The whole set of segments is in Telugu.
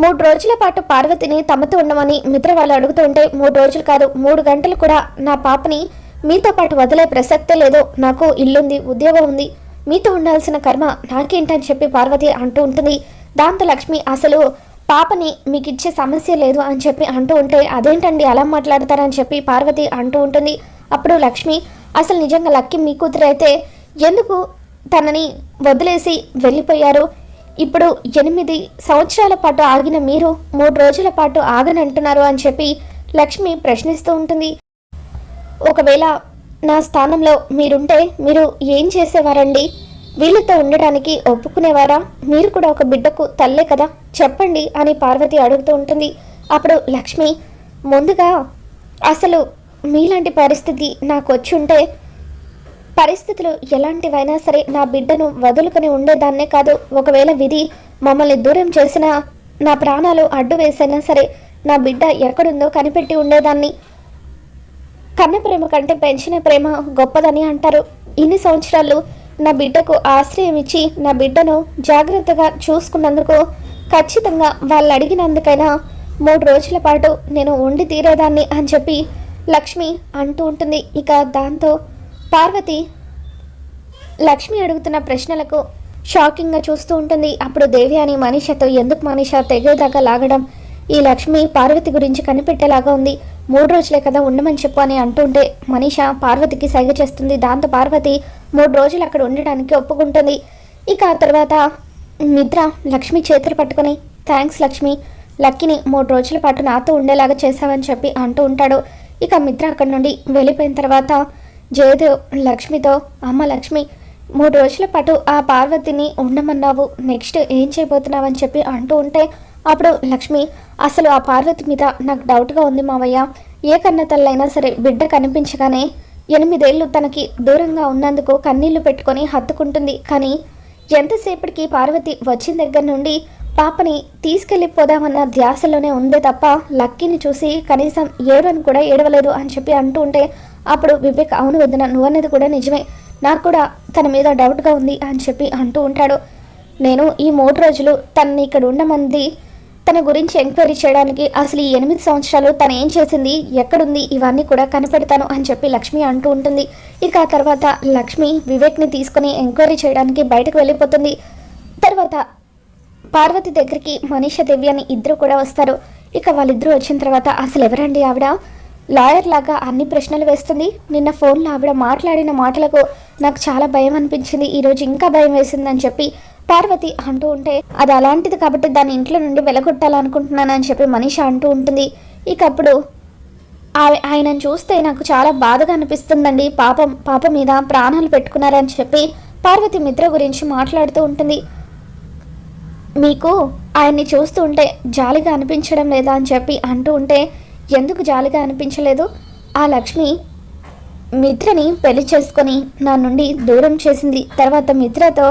మూడు రోజుల పాటు పార్వతిని తమతో ఉండమని మిత్ర వాళ్ళు అడుగుతూ ఉంటే మూడు రోజులు కాదు మూడు గంటలు కూడా నా పాపని మీతో పాటు వదిలే ప్రసక్తే లేదు. నాకు ఇల్లుంది ఉద్యోగం ఉంది. మీతో ఉండాల్సిన కర్మ నాకేంటని చెప్పి పార్వతి అంటూ ఉంటుంది. దాంతో లక్ష్మి అసలు పాపని మీకు ఇచ్చే సమస్య లేదు అని చెప్పి అంటూ ఉంటే అదేంటండి అలా మాట్లాడతారని చెప్పి పార్వతి అంటూ ఉంటుంది. అప్పుడు లక్ష్మి అసలు నిజంగా లక్కి మీ కూతురు అయితే ఎందుకు తనని వదిలేసి వెళ్ళిపోయారు? ఇప్పుడు ఎనిమిది సంవత్సరాల పాటు ఆగిన మీరు మూడు రోజుల పాటు ఆగనంటున్నారు అని చెప్పి లక్ష్మి ప్రశ్నిస్తూ ఉంటుంది. ఒకవేళ నా స్థానంలో మీరుంటే మీరు ఏం చేసేవారండి? వీళ్ళతో ఉండడానికి ఒప్పుకునేవారా? మీరు కూడా ఒక బిడ్డకు తల్లే కదా? చెప్పండి అని పార్వతి అడుగుతూ ఉంటుంది. అప్పుడు లక్ష్మి ముందుగా అసలు మీలాంటి పరిస్థితి నాకు వచ్చి ఉంటే పరిస్థితులు ఎలాంటివైనా సరే నా బిడ్డను వదులుకొని ఉండేదాన్నే కాదు. ఒకవేళ విధి మమ్మల్ని దూరం చేసినా నా ప్రాణాలు అడ్డు వేసైనా సరే నా బిడ్డ ఎక్కడుందో కనిపెట్టి ఉండేదాన్ని. కన్న ప్రేమ కంటే పెంచిన ప్రేమ గొప్పదని అంటారు. ఇన్ని సంవత్సరాలు నా బిడ్డకు ఆశ్రయం ఇచ్చి నా బిడ్డను జాగ్రత్తగా చూసుకున్నందుకు ఖచ్చితంగా వాళ్ళు అడిగినందుకైనా మూడు రోజుల పాటు నేను ఉండి తీరేదాన్ని అని చెప్పి లక్ష్మి అంటూ ఉంటుంది. ఇక దాంతో పార్వతి లక్ష్మి అడుగుతున్న ప్రశ్నలకు షాకింగ్గా చూస్తూ ఉంటుంది. అప్పుడు దేవి అని మనీషతో ఎందుకు మనీష తెగేదాకా లాగడం? ఈ లక్ష్మి పార్వతి గురించి కనిపెట్టేలాగా ఉంది. మూడు రోజులే కదా ఉండమని చెప్పు అని అంటుంటే మనీష పార్వతికి సైగ చేస్తుంది. దాంతో పార్వతి మూడు రోజులు అక్కడ ఉండడానికి ఒప్పుకుంటుంది. ఇక ఆ తర్వాత నిద్ర లక్ష్మి చేతులు పట్టుకొని థ్యాంక్స్ లక్ష్మి లక్కిని మూడు రోజుల పాటు నాతో ఉండేలాగా చేశావని చెప్పి అంటూ ఉంటాడు. ఇక మిత్ర అక్కడి నుండి వెళ్ళిపోయిన తర్వాత జయదేవ్ లక్ష్మితో అమ్మ లక్ష్మి మూడు రోజుల పాటు ఆ పార్వతిని ఉండమన్నావు. నెక్స్ట్ ఏం చేయబోతున్నావు అని చెప్పి అంటూ ఉంటే అప్పుడు లక్ష్మి అసలు ఆ పార్వతి మీద నాకు డౌట్గా ఉంది మావయ్య. ఏ కన్న తల్లైనా సరే బిడ్డ కనిపించగానే ఎనిమిదేళ్ళు తనకి దూరంగా ఉన్నందుకు కన్నీళ్ళు పెట్టుకొని హత్తుకుంటుంది. కానీ ఎంతసేపటికి పార్వతి వచ్చిన దగ్గర నుండి పాపని తీసుకెళ్ళిపోదామన్న ధ్యాసలోనే ఉందే తప్ప లక్కీని చూసి కనీసం ఏడని కూడా ఏడవలేదు అని చెప్పి అంటూ ఉంటే అప్పుడు వివేక్ అవును వదిన నువ్వన్నది కూడా నిజమే. నాకు కూడా తన మీద డౌట్గా ఉంది అని చెప్పి అంటూ ఉంటాడు. నేను ఈ మూడు రోజులు తనని ఇక్కడ ఉండమంది తన గురించి ఎంక్వైరీ చేయడానికి అసలు ఈ ఎనిమిది సంవత్సరాలు తను ఏం చేసింది ఎక్కడుంది ఇవన్నీ కూడా కనిపెడతాను అని చెప్పి లక్ష్మి అంటూ ఉంటుంది. ఇక ఆ తర్వాత లక్ష్మి వివేక్ని తీసుకొని ఎంక్వైరీ చేయడానికి బయటకు వెళ్ళిపోతుంది. తర్వాత పార్వతి దగ్గరికి మనీష దేవి అని ఇద్దరు కూడా వస్తారు. ఇక వాళ్ళిద్దరూ వచ్చిన తర్వాత అసలు ఎవరండి ఆవిడ? లాయర్ లాగా అన్ని ప్రశ్నలు వేస్తుంది. నిన్న ఫోన్లో ఆవిడ మాట్లాడిన మాటలకు నాకు చాలా భయం అనిపించింది. ఈరోజు ఇంకా భయం వేసిందని చెప్పి పార్వతి అంటూ ఉంటే అది అలాంటిది కాబట్టి దాని ఇంట్లో నుండి వెలగొట్టాలనుకుంటున్నాను అని చెప్పి మనీష అంటూ ఉంటుంది. ఇక అప్పుడు ఆయనను చూస్తే నాకు చాలా బాధగా అనిపిస్తుందండి. పాపం పాప మీద ప్రాణాలు పెట్టుకున్నారని చెప్పి పార్వతి మిత్ర గురించి మాట్లాడుతూ ఉంటుంది. మీకు ఆయన్ని చూస్తూ ఉంటే జాలిగా అనిపించడం లేదా అని చెప్పి అంటూ ఉంటే ఎందుకు జాలిగా అనిపించలేదు? ఆ లక్ష్మి మిత్రని పెళ్ళి చేసుకొని నా నుండి దూరం చేసింది. తర్వాత మిత్రతో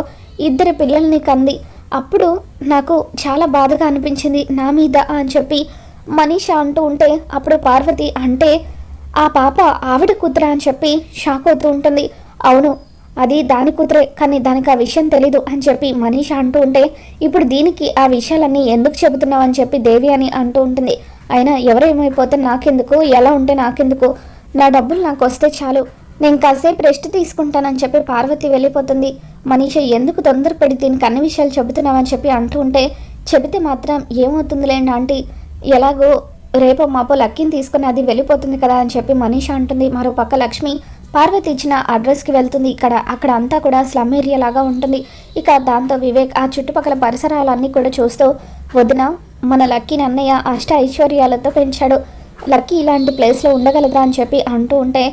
ఇద్దరు పిల్లల్ని కంది. అప్పుడు నాకు చాలా బాధగా అనిపించింది నా మీద అని చెప్పి మనీష అంటూ ఉంటే అప్పుడు పార్వతి అంటే ఆ పాప ఆవిడ కూతురా అని చెప్పి షాక్ అవుతూ ఉంటుంది. అవును అది దాని కూతురే కానీ దానికి ఆ విషయం తెలీదు అని చెప్పి మనీష అంటూ ఉంటే ఇప్పుడు దీనికి ఆ విషయాలన్నీ ఎందుకు చెబుతున్నావు అని చెప్పి దేవి అని అంటూ ఉంటుంది. అయినా ఎవరేమైపోతే నాకెందుకు? ఎలా ఉంటే నాకెందుకు? నా డబ్బులు నాకు వస్తే చాలు. నేను కాసేపు రెస్ట్ తీసుకుంటానని చెప్పి పార్వతి వెళ్ళిపోతుంది. మనీష ఎందుకు తొందరపడి దీనికి అన్ని విషయాలు చెబుతున్నావని చెప్పి అంటూ ఉంటే చెబితే మాత్రం ఏమవుతుందిలేండి ఆంటీ? ఎలాగో రేపో మాపో లక్కీని తీసుకుని అది వెళ్ళిపోతుంది కదా అని చెప్పి మనీష అంటుంది. మరో పక్క లక్ష్మి పార్వతి ఇచ్చిన అడ్రస్కి వెళ్తుంది. ఇక్కడ అక్కడ అంతా కూడా స్లమ్ ఏరియా లాగా ఉంటుంది. ఇక దాంతో వివేక్ ఆ చుట్టుపక్కల పరిసరాలన్నీ కూడా చూస్తూ వదిన మన లక్కీని అన్నయ్య అష్ట ఐశ్వర్యాలతో పెంచాడు. లక్కీ ఇలాంటి ప్లేస్లో ఉండగలదా అని చెప్పి అంటూ ఉంటే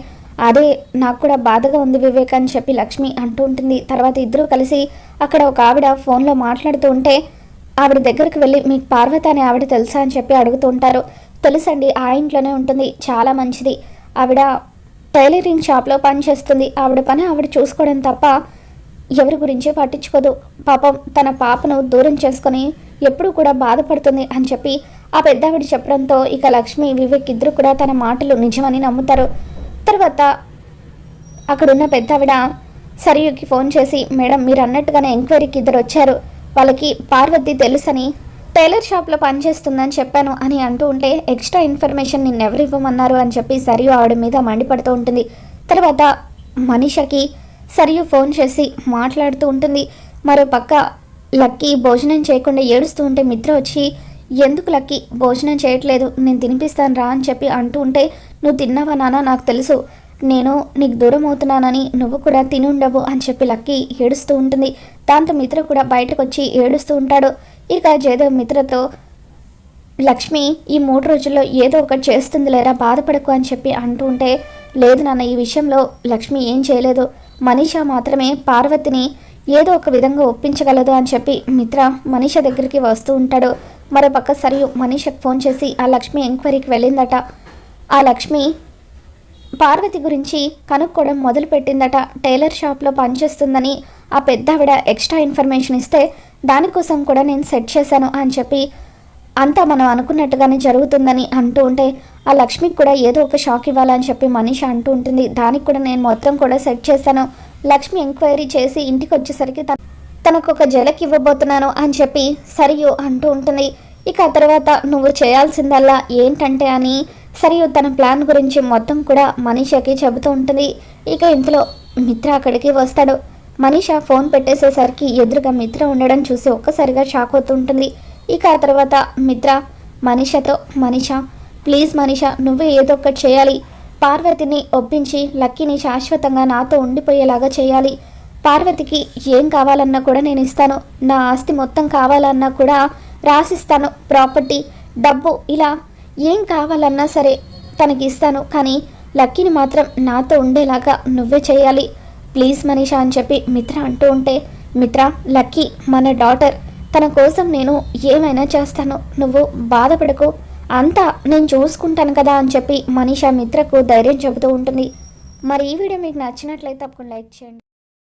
అదే నాకు కూడా బాధగా ఉంది వివేక్ అని చెప్పి లక్ష్మి అంటూ ఉంటుంది. తర్వాత ఇద్దరూ కలిసి అక్కడ ఒక ఆవిడ ఫోన్లో మాట్లాడుతూ ఉంటే ఆవిడ దగ్గరికి వెళ్ళి మీకు పార్వతి అనే ఆవిడ తెలుసా అని చెప్పి అడుగుతూ ఉంటారు. తెలుసండి ఆ ఇంట్లోనే ఉంటుంది. చాలా మంచిది. ఆవిడ టైలరింగ్ షాప్లో పనిచేస్తుంది ఆవిడ పని ఆవిడ చూసుకోవడం తప్ప ఎవరి గురించి పట్టించుకోదు. పాపం తన పాపను దూరం చేసుకొని ఎప్పుడూ కూడా బాధపడుతుంది అని చెప్పి ఆ పెద్దావిడ చెప్పడంతో ఇక లక్ష్మి వివేక్ ఇద్దరు కూడా తన మాటలు నిజమని నమ్ముతారు. తర్వాత అక్కడున్న పెద్దావిడ సరియుకి ఫోన్ చేసి మేడం మీరు అన్నట్టుగానే ఎంక్వైరీకి ఇద్దరు వచ్చారు. వాళ్ళకి పార్వతి తెలుసని టైలర్ షాప్లో పనిచేస్తుందని చెప్పాను అని అంటూ ఉంటే ఎక్స్ట్రా ఇన్ఫర్మేషన్ నిన్ను ఎవరు ఇవ్వమన్నారు అని చెప్పి సరియు ఆవిడ మీద మండిపడుతూ ఉంటుంది. తర్వాత మనీషకి సరియు ఫోన్ చేసి మాట్లాడుతూ ఉంటుంది. మరో పక్క లక్కీ భోజనం చేయకుండా ఏడుస్తూ ఉంటే మిత్ర వచ్చి ఎందుకు లక్కీ? భోజనం చేయట్లేదు. నేను తినిపిస్తాను రా అని చెప్పి అంటూ ఉంటే నువ్వు తిన్నావా నాన్న? నాకు తెలుసు. నేను నీకు దూరం అవుతున్నానని నువ్వు కూడా తిని ఉండవు అని చెప్పి లక్కీ ఏడుస్తూ ఉంటుంది. దాంతో మిత్ర కూడా బయటకు వచ్చి ఏడుస్తూ ఉంటాడు. ఇక జయదేవ్ మిత్రతో లక్ష్మి ఈ మూడు రోజుల్లో ఏదో ఒకటి చేస్తుంది లేరా? బాధపడకు అని చెప్పి అంటూ ఉంటే లేదు నాన్న ఈ విషయంలో లక్ష్మి ఏం చేయలేదు. మనీషా మాత్రమే పార్వతిని ఏదో ఒక విధంగా ఒప్పించగలదు అని చెప్పి మిత్ర మనీష దగ్గరికి వస్తూ ఉంటాడు. మరోపక్క సరియు మనీషకు ఫోన్ చేసి ఆ లక్ష్మి ఎంక్వైరీకి వెళ్ళిందట. ఆ లక్ష్మి పార్వతి గురించి కనుక్కోవడం మొదలుపెట్టిందట. టైలర్ షాప్లో పనిచేస్తుందని ఆ పెద్దావిడ ఎక్స్ట్రా ఇన్ఫర్మేషన్ ఇస్తే దానికోసం కూడా నేను సెట్ చేశాను అని చెప్పి అంతా మనం అనుకున్నట్టుగానే జరుగుతుందని అంటూ ఉంటే ఆ లక్ష్మికి కూడా ఏదో ఒక షాక్ ఇవ్వాలని చెప్పి మనీష అంటూ ఉంటుంది. దానికి కూడా నేను మొత్తం కూడా సెట్ చేశాను. లక్ష్మి ఎంక్వైరీ చేసి ఇంటికి వచ్చేసరికి తన తనకు ఒక జలకి ఇవ్వబోతున్నాను అని చెప్పి సరియు అంటూ ఉంటుంది. ఇక ఆ తర్వాత నువ్వు చేయాల్సిందల్లా ఏంటంటే అని సరియు తన ప్లాన్ గురించి మొత్తం కూడా మనీషకి చెబుతూ ఉంటుంది. ఇక ఇంతలో మిత్ర అక్కడికి వస్తాడు. మనీష ఫోన్ పెట్టేసేసరికి ఎదురుగా మిత్ర ఉండడం చూసి ఒక్కసారిగా షాక్ అవుతూ ఉంటుంది. ఇక ఆ తర్వాత మిత్ర మనీషతో మనీష ప్లీజ్ మనీష నువ్వే ఏదో ఒకటి చేయాలి. పార్వతిని ఒప్పించి లక్కీని శాశ్వతంగా నాతో ఉండిపోయేలాగా చేయాలి. పార్వతికి ఏం కావాలన్నా కూడా నేను ఇస్తాను. నా ఆస్తి మొత్తం కావాలన్నా కూడా రాసిస్తాను. ప్రాపర్టీ డబ్బు ఇలా ఏం కావాలన్నా సరే తనకి ఇస్తాను కానీ లక్కీని మాత్రం నాతో ఉండేలాగా నువ్వే చేయాలి. ప్లీజ్ మనీషా అని చెప్పి మిత్ర అంటూ ఉంటే మిత్ర లక్కీ మన డాటర్ తన కోసం నేను ఏమైనా చేస్తాను. నువ్వు బాధపడకు. అంతా నేను చూసుకుంటాను కదా అని చెప్పి మనీషా మిత్రకు ధైర్యం చెబుతూ ఉంటుంది. మరి ఈ వీడియో మీకు నచ్చినట్లయితే తప్పకుండా లైక్ చేయండి.